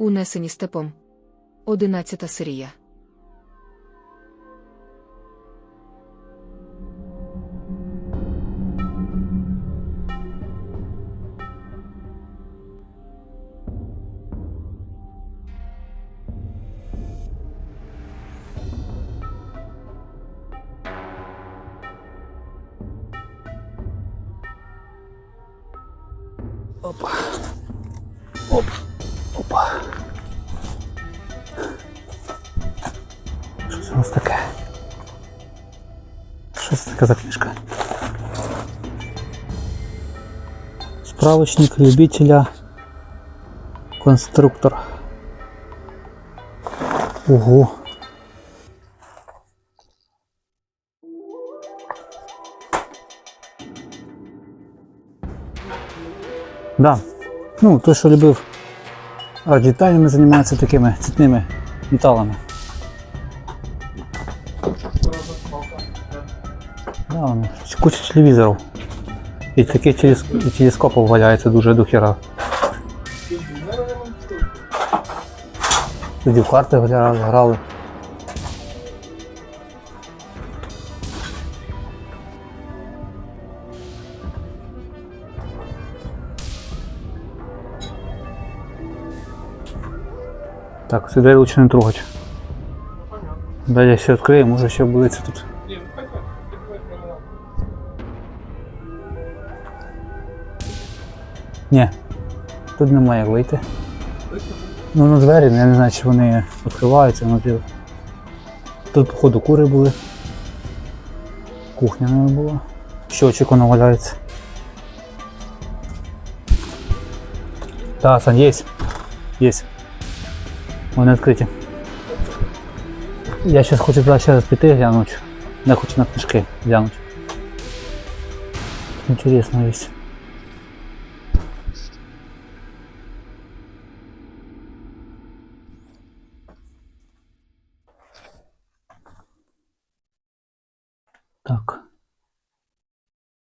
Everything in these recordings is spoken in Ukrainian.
Унесені степом. Одинадцята серія. Опа. Оп. Опа. Що у нас таке? Що це таке за книжка? Справочник любителя. Конструктор. Ого. Да. Ну, той, що любив арт-деталями, займається такими цитними металами. Да, куча телевізорів. І таких телес- телескопів валяється дуже дохера. Тоді в карти грали. Так, двері лучше не трогать. Да, я ще відкрию, може ще це тут. Ні, тут немає як вийти. Ну на двері, я не знаю, чи вони відкриваються, але тут- походу, кури були. Кухня не була. Щочик воно валяється. Так, Сань, є. Є. Вони відкриті. Я зараз хочу туди ще раз піти глянути. Я хочу на книжки глянути. Інтересно є. Так.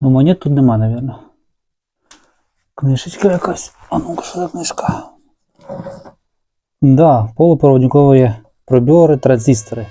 Ну, монет тут нема, наверное. Книжечка якась. А ну що за книжка? Да, полупроводникові пробіори, транзистори.